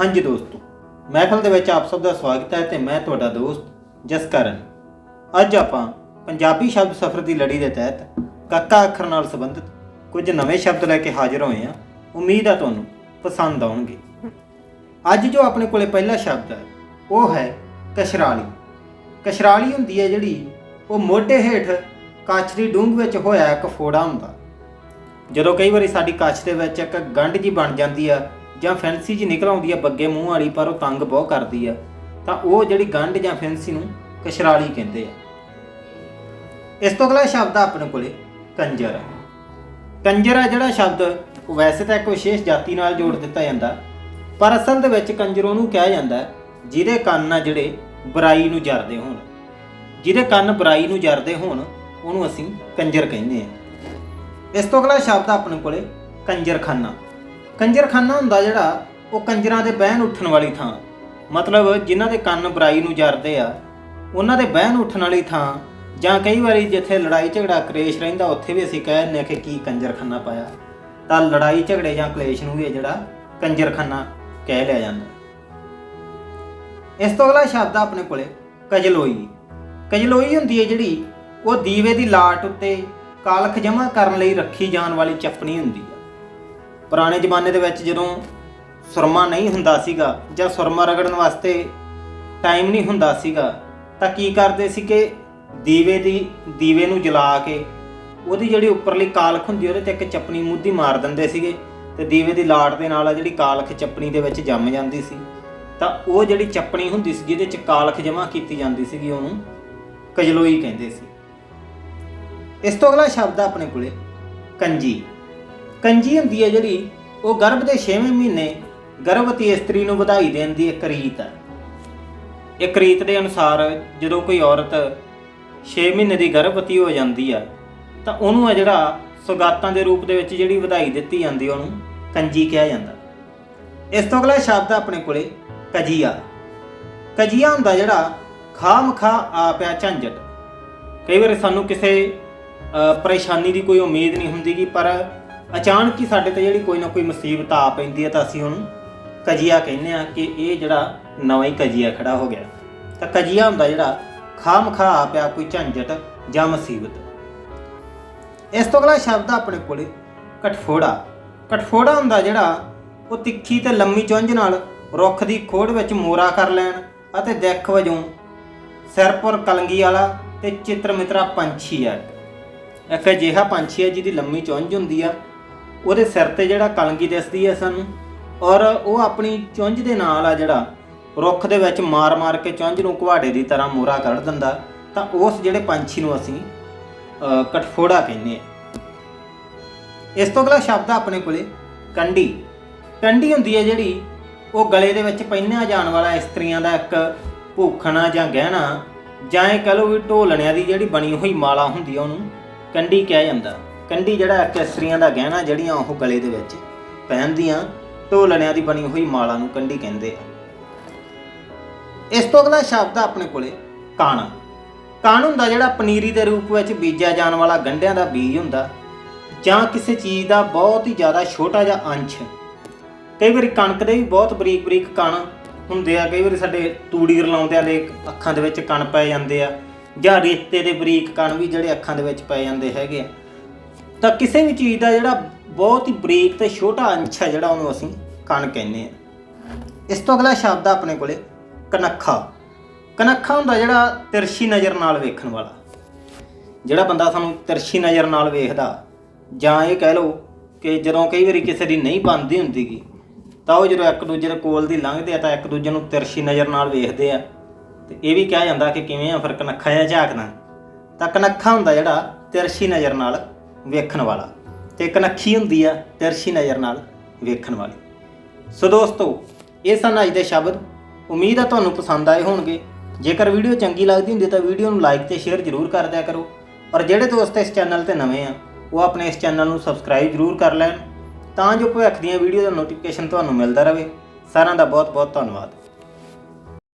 ਹਾਂਜੀ ਦੋਸਤੋ, ਮਹਿਫਲ ਦੇ ਵਿੱਚ ਆਪ ਸਭ ਦਾ ਸਵਾਗਤ ਹੈ ਤੇ ਮੈਂ ਤੁਹਾਡਾ ਦੋਸਤ ਜਸਕਰਨ। ਅੱਜ ਆਪਾਂ ਪੰਜਾਬੀ ਸ਼ਬਦ ਸਫ਼ਰ ਦੀ ਲੜੀ ਦੇ ਤਹਿਤ ਕੱਕਾ ਅੱਖਰ ਨਾਲ ਸੰਬੰਧਿਤ ਕੁਝ ਨਵੇਂ ਸ਼ਬਦ ਲੈ ਕੇ ਹਾਜ਼ਰ ਹੋਏ ਹਾਂ। ਉਮੀਦ ਹੈ ਤੁਹਾਨੂੰ ਪਸੰਦ ਆਉਣਗੇ। ਅੱਜ ਜੋ ਆਪਣੇ ਕੋਲੇ ਪਹਿਲਾ ਸ਼ਬਦ ਹੈ, ਉਹ ਹੈ ਕਸ਼ਰਾਲੀ ਕਸ਼ਰਾਲੀ ਹੁੰਦੀ ਹੈ ਜਿਹੜੀ ਉਹ ਮੋਢੇ ਹੇਠ ਕੱਚ ਦੀ ਡੂੰਘ ਵਿੱਚ ਹੋਇਆ ਇੱਕ ਫੋੜਾ ਹੁੰਦਾ। ਜਦੋਂ ਕਈ ਵਾਰੀ ਸਾਡੀ ਕੱਚ ਦੇ ਵਿੱਚ ਇੱਕ ਗੰਢ ਜੀ ਬਣ ਜਾਂਦੀ ਆ ਜਾਂ ਫੈਂਸੀ ਜੀ ਨਿਕਲ ਆਉਂਦੀ ਆ ਬੱਗੇ ਮੂੰਹ ਵਾਲੀ, ਪਰ ਉਹ ਤੰਗ ਬਹੁਤ ਕਰਦੀ ਆ, ਤਾਂ ਉਹ ਜਿਹੜੀ ਗੰਢ ਜਾਂ ਫੈਂਸੀ ਨੂੰ ਕਸ਼ਰਾਲੀ ਕਹਿੰਦੇ ਆ। ਇਸ ਤੋਂ ਅਗਲਾ ਸ਼ਬਦ ਆ ਆਪਣੇ ਕੋਲੇ, ਕੰਜਰ। ਕੰਜਰ ਆ ਜਿਹੜਾ ਸ਼ਬਦ ਵੈਸੇ ਤਾਂ ਇੱਕ ਵਿਸ਼ੇਸ਼ ਜਾਤੀ ਨਾਲ ਜੋੜ ਦਿੱਤਾ ਜਾਂਦਾ, ਪਰ ਅਸਲ ਦੇ ਵਿੱਚ ਕੰਜਰ ਉਹਨੂੰ ਕਿਹਾ ਜਾਂਦਾ, ਜਿਹਦੇ ਕੰਨ ਆ ਜਿਹੜੇ ਬੁਰਾਈ ਨੂੰ ਜਰਦੇ ਹੋਣ। ਜਿਹਦੇ ਕੰਨ ਬੁਰਾਈ ਨੂੰ ਜਰਦੇ ਹੋਣ, ਉਹਨੂੰ ਅਸੀਂ ਕੰਜਰ ਕਹਿੰਦੇ ਆ। ਇਸ ਤੋਂ ਅਗਲਾ ਸ਼ਬਦ ਆਪਣੇ ਕੋਲੇ, ਕੰਜਰਖਾਨਾ। ਕੰਜਰਖਾਨਾ ਹੁੰਦਾ ਜਿਹੜਾ, ਉਹ ਕੰਜਰਾਂ ਦੇ ਬਹਿਣ ਉੱਠਣ ਵਾਲੀ ਥਾਂ। ਮਤਲਬ ਜਿਨ੍ਹਾਂ ਦੇ ਕੰਨ ਬੁਰਾਈ ਨੂੰ ਜਰਦੇ ਆ, ਉਹਨਾਂ ਦੇ ਬਹਿਣ ਉੱਠਣ ਵਾਲੀ ਥਾਂ। ਜਾਂ ਕਈ ਵਾਰੀ ਜਿੱਥੇ ਲੜਾਈ ਝਗੜਾ ਕਲੇਸ਼ ਰਹਿੰਦਾ, ਉੱਥੇ ਵੀ ਅਸੀਂ ਕਹਿ ਦਿੰਦੇ ਹਾਂ ਕਿ ਕੀ ਕੰਜਰਖਾਨਾ ਪਾਇਆ। ਤਾਂ ਲੜਾਈ ਝਗੜੇ ਜਾਂ ਕਲੇਸ਼ ਨੂੰ ਵੀ ਇਹ ਜਿਹੜਾ ਕੰਜਰਖਾਨਾ ਕਹਿ ਲਿਆ ਜਾਂਦਾ। ਇਸ ਤੋਂ ਅਗਲਾ ਸ਼ਬਦ ਆ ਆਪਣੇ ਕੋਲੇ, ਕਜਲੋਈ। ਕਜਲੋਈ ਹੁੰਦੀ ਹੈ ਜਿਹੜੀ, ਉਹ ਦੀਵੇ ਦੀ ਲਾਟ ਉੱਤੇ ਕਾਲਖ ਜਮ੍ਹਾਂ ਕਰਨ ਲਈ ਰੱਖੀ ਜਾਣ ਵਾਲੀ ਚੱਪਣੀ ਹੁੰਦੀ ਆ। ਪੁਰਾਣੇ ਜ਼ਮਾਨੇ ਦੇ ਵਿੱਚ ਜਦੋਂ ਸੁਰਮਾ ਨਹੀਂ ਹੁੰਦਾ ਸੀਗਾ ਜਾਂ ਸੁਰਮਾ ਰਗੜਨ ਵਾਸਤੇ ਟਾਈਮ ਨਹੀਂ ਹੁੰਦਾ ਸੀਗਾ, ਤਾਂ ਕੀ ਕਰਦੇ ਸੀ ਕਿ ਦੀਵੇ ਦੀ, ਦੀਵੇ ਨੂੰ ਜਲਾ ਕੇ ਉਹਦੀ ਜਿਹੜੀ ਉੱਪਰਲੀ ਕਾਲਖ ਹੁੰਦੀ ਉਹਦੇ ਤੇ ਇੱਕ ਚੱਪਣੀ ਮੁੱਦੀ ਮਾਰ ਦਿੰਦੇ ਸੀਗੇ ਤੇ ਦੀਵੇ ਦੀ ਲਾਟ ਦੇ ਨਾਲ ਆ ਜਿਹੜੀ ਕਾਲਖ ਚੱਪਣੀ ਦੇ ਵਿੱਚ ਜੰਮ ਜਾਂਦੀ ਸੀ। ਤਾਂ ਉਹ ਜਿਹੜੀ ਚੱਪਣੀ ਹੁੰਦੀ ਸੀ ਜਿਹਦੇ ਚ ਕਾਲਖ ਜਮ੍ਹਾਂ ਕੀਤੀ ਜਾਂਦੀ ਸੀਗੀ, ਉਹਨੂੰ ਕਜਲੋਈ ਕਹਿੰਦੇ ਸੀ। ਇਸ ਤੋਂ ਅਗਲਾ ਸ਼ਬਦ ਆ ਆਪਣੇ ਕੋਲੇ, ਕੰਜੀ। ਕੰਜੀ ਹੁੰਦੀ ਹੈ ਜਿਹੜੀ, ਉਹ ਗਰਭ ਦੇ 6ਵੇਂ ਮਹੀਨੇ ਗਰਭਵਤੀ ਇਸਤਰੀ ਨੂੰ ਵਧਾਈ ਦੇਣ ਦੀ ਇੱਕ ਰੀਤ ਹੈ। ਇੱਕ ਰੀਤ ਦੇ ਅਨੁਸਾਰ ਜਦੋਂ ਕੋਈ ਔਰਤ 6 ਮਹੀਨੇ ਦੀ ਗਰਭਵਤੀ ਹੋ ਜਾਂਦੀ ਆ, ਤਾਂ ਉਹਨੂੰ ਆ ਜਿਹੜਾ ਸੁਗਾਤਾਂ ਦੇ ਰੂਪ ਦੇ ਵਿੱਚ ਜਿਹੜੀ ਵਧਾਈ ਦਿੱਤੀ ਜਾਂਦੀ ਉਹਨੂੰ ਕੰਜੀ ਕਿਹਾ ਜਾਂਦਾ। ਇਸ ਤੋਂ ਅਗਲਾ ਸ਼ਬਦ ਆਪਣੇ ਕੋਲੇ, ਕਜੀਆ। ਕਜੀਆ ਹੁੰਦਾ ਜਿਹੜਾ ਖਾਮ ਖਾ ਆਪਿਆ ਝੰਜਟ। ਕਈ ਵਾਰੀ ਸਾਨੂੰ ਕਿਸੇ ਪਰੇਸ਼ਾਨੀ ਦੀ ਕੋਈ ਉਮੀਦ ਨਹੀਂ ਹੁੰਦੀ ਕਿ ਪਰ ਅਚਾਨਕ ਹੀ ਸਾਡੇ ਤੇ ਜਿਹੜੀ ਕੋਈ ਨਾ ਕੋਈ ਮੁਸੀਬਤ ਆ ਪੈਂਦੀ ਹੈ ਤਾਂ ਅਸੀਂ ਉਹਨੂੰ ਕਜੀਆ ਕਹਿੰਦੇ ਆ ਕਿ ਇਹ ਜਿਹੜਾ ਨਵਾਂ ਹੀ ਕਜੀਆ ਖੜਾ ਹੋ ਗਿਆ। ਤਾਂ ਕਜੀਆ ਹੁੰਦਾ ਜਿਹੜਾ ਖਾਮ ਖਾ ਆ ਪਿਆ ਕੋਈ ਝੰਜਟ ਜਾਂ ਮੁਸੀਬਤ। ਇਸ ਤੋਂ ਅਗਲਾ ਸ਼ਬਦ ਆ ਆਪਣੇ ਕੋਲੇ ਕਠਫੋੜਾ। ਕਠਫੋੜਾ ਹੁੰਦਾ ਜਿਹੜਾ ਉਹ ਤਿੱਖੀ ਤੇ ਲੰਮੀ ਚੁੰਝ ਨਾਲ ਰੁੱਖ ਦੀ ਖੋੜ ਵਿੱਚ ਮੋਰਾ ਕਰ ਲੈਣ ਅਤੇ ਦਿੱਖ ਵਜੋਂ ਸਿਰਪੁਰ ਕਲੰਗੀ ਵਾਲਾ ਤੇ ਚਿੱਤਰ ਮਿੱਤਰਾ ਪੰਛੀ ਆ। ਇੱਕ ਅਜਿਹਾ ਪੰਛੀ ਹੈ ਜਿਹਦੀ ਲੰਮੀ ਚੁੰਝ ਹੁੰਦੀ ਆ ਉਹਦੇ ਸਿਰ ਤੇ ਜਿਹੜਾ ਕਲੰਗੀ ਦਿਸਦੀ ਹੈ ਸਾਨੂੰ ਔਰ ਉਹ ਆਪਣੀ ਚੁੰਝ ਦੇ ਨਾਲ ਆ ਜਿਹੜਾ ਰੁੱਖ ਦੇ ਵਿੱਚ ਮਾਰ-ਮਾਰ ਕੇ ਚੁੰਝ ਨੂੰ ਕੁਹਾੜੇ ਦੀ ਤਰ੍ਹਾਂ ਮੋਰਾ ਕੱਢ ਦਿੰਦਾ ਤਾਂ ਉਸ ਜਿਹੜੇ ਪੰਛੀ ਨੂੰ ਅਸੀਂ ਅ, ਕਠਫੋੜਾ ਕਹਿੰਦੇ ਆ ਇਸ ਤੋਂ ਅਗਲਾ ਸ਼ਬਦ ਆਪਣੇ ਕੋਲੇ ਕੰਡੀ। ਕੰਡੀ ਹੁੰਦੀ ਹੈ ਜਿਹੜੀ ਉਹ ਗਲੇ ਦੇ ਵਿੱਚ ਪਹਿਨਿਆ ਜਾਣ ਵਾਲਾ ਇਸਤਰੀਆਂ ਦਾ ਇੱਕ ਭੂਖਣਾ ਜਾਂ ਗਹਿਣਾ ਜਾਂ ਇਹ ਕਹ ਲਓ ਵੀ ਢੋਲਣਿਆਂ ਦੀ ਜਿਹੜੀ ਬਣੀ ਹੋਈ ਮਾਲਾ ਹੁੰਦੀ ਆ ਉਹਨੂੰ ਕੰਡੀ ਕਿਹਾ ਜਾਂਦਾ। ਕੰਢੀ ਜਿਹੜਾ ਇੱਕ ਦਾ ਗਹਿਣਾ ਜਿਹੜੀਆਂ ਉਹ ਗਲੇ ਦੇ ਵਿੱਚ ਪਹਿਨਦੀਆਂ, ਢੋਲਣਿਆਂ ਦੀ ਬਣੀ ਹੋਈ ਮਾਲਾ ਨੂੰ ਕੰਢੀ ਕਹਿੰਦੇ ਆ। ਇਸ ਤੋਂ ਅਗਲਾ ਸ਼ਬਦ ਆ ਆਪਣੇ ਕੋਲੇ, ਕਣ। ਕਣ ਹੁੰਦਾ ਜਿਹੜਾ ਪਨੀਰੀ ਦੇ ਰੂਪ ਵਿੱਚ ਬੀਜਿਆ ਜਾਣ ਵਾਲਾ ਗੰਢਿਆਂ ਦਾ ਬੀਜ ਹੁੰਦਾ, ਜਾਂ ਕਿਸੇ ਚੀਜ਼ ਦਾ ਬਹੁਤ ਹੀ ਜ਼ਿਆਦਾ ਛੋਟਾ ਜਿਹਾ ਅੰਸ਼। ਕਈ ਵਾਰੀ ਕਣਕ ਦੇ ਵੀ ਬਹੁਤ ਬਰੀਕ ਬਰੀਕ ਕਣ ਹੁੰਦੇ ਆ, ਕਈ ਵਾਰੀ ਸਾਡੇ ਤੂੜੀ ਰਲਾਉਂਦਿਆਂ ਦੇ ਅੱਖਾਂ ਦੇ ਵਿੱਚ ਕਣ ਪੈ ਜਾਂਦੇ ਆ, ਜਾਂ ਰੇਤੇ ਦੇ ਬਰੀਕ ਕਣ ਵੀ ਜਿਹੜੇ ਅੱਖਾਂ ਦੇ ਵਿੱਚ ਪੈ ਜਾਂਦੇ ਹੈਗੇ ਆ। ਤਾਂ ਕਿਸੇ ਵੀ ਚੀਜ਼ ਦਾ ਜਿਹੜਾ ਬਹੁਤ ਹੀ ਬਰੀਕ ਤੇ ਛੋਟਾ ਅੰਸ਼ ਹੈ ਜਿਹੜਾ ਉਹਨੂੰ ਅਸੀਂ ਕਣ ਕਹਿੰਦੇ ਆ ਇਸ ਤੋਂ ਅਗਲਾ ਸ਼ਬਦ ਆ ਆਪਣੇ ਕੋਲੇ, ਕਨੱਖਾ। ਕਨੱਖਾ ਹੁੰਦਾ ਜਿਹੜਾ ਤਿਰਛੀ ਨਜ਼ਰ ਨਾਲ ਵੇਖਣ ਵਾਲਾ। ਜਿਹੜਾ ਬੰਦਾ ਸਾਨੂੰ ਤਿਰਛੀ ਨਜ਼ਰ ਨਾਲ ਵੇਖਦਾ, ਜਾਂ ਇਹ ਕਹਿ ਲਓ ਕਿ ਜਦੋਂ ਕਈ ਵਾਰੀ ਕਿਸੇ ਦੀ ਨਹੀਂ ਬਣਦੀ ਹੁੰਦੀਗੀ, ਤਾਂ ਉਹ ਜਦੋਂ ਇੱਕ ਦੂਜੇ ਦੇ ਕੋਲ ਦੀ ਲੰਘਦੇ ਆ ਤਾਂ ਇੱਕ ਦੂਜੇ ਨੂੰ ਤਿਰਛੀ ਨਜ਼ਰ ਨਾਲ ਵੇਖਦੇ ਆ। ਤੇ ਇਹ ਵੀ ਕਿਹਾ ਜਾਂਦਾ ਕਿ ਕਿਵੇਂ ਆ, ਫਿਰ ਕਨੱਖਾ ਜਾਂ ਝਾਕਦਾ। ਤਾਂ ਕਨੱਖਾ ਹੁੰਦਾ ਜਿਹੜਾ ਤਿਰਛੀ ਨਜ਼ਰ ਨਾਲ ਵੇਖਣ ਵਾਲਾ। ਤੇ ਨੱਖੀ ਹੁੰਦੀ ਆ ਤਿਰਛੀ ਨਜ਼ਰ ਨਾਲ ਵੇਖਣ ਵਾਲੀ। ਸੋ ਦੋਸਤੋ, ਇਹ ਸਨ ਅੱਜ ਦੇ ਸ਼ਬਦ। ਉਮੀਦ ਆ ਤੁਹਾਨੂੰ ਪਸੰਦ ਆਏ ਹੋਣਗੇ। ਜੇਕਰ ਵੀਡੀਓ ਚੰਗੀ ਲੱਗਦੀ ਹੁੰਦੀ ਤਾਂ ਵੀਡੀਓ ਨੂੰ ਲਾਈਕ ਤੇ ਸ਼ੇਅਰ ਜ਼ਰੂਰ ਕਰ ਦਿਆ ਕਰੋ। ਔਰ ਜਿਹੜੇ ਦੋਸਤ ਇਸ ਚੈਨਲ ਤੇ ਨਵੇਂ ਆ, ਉਹ ਆਪਣੇ ਇਸ ਚੈਨਲ ਨੂੰ ਸਬਸਕ੍ਰਾਈਬ ਜ਼ਰੂਰ ਕਰ ਲੈਣ। ਤਾਂ ਜੋ ਭਵਿੱਖ ਦੀਆਂ ਵੀਡੀਓ ਦਾ ਨੋਟੀਫਿਕੇਸ਼ਨ ਤੁਹਾਨੂੰ ਮਿਲਦਾ ਰਹੇ। ਸਾਰਿਆਂ ਦਾ ਬਹੁਤ ਬਹੁਤ ਧੰਨਵਾਦ।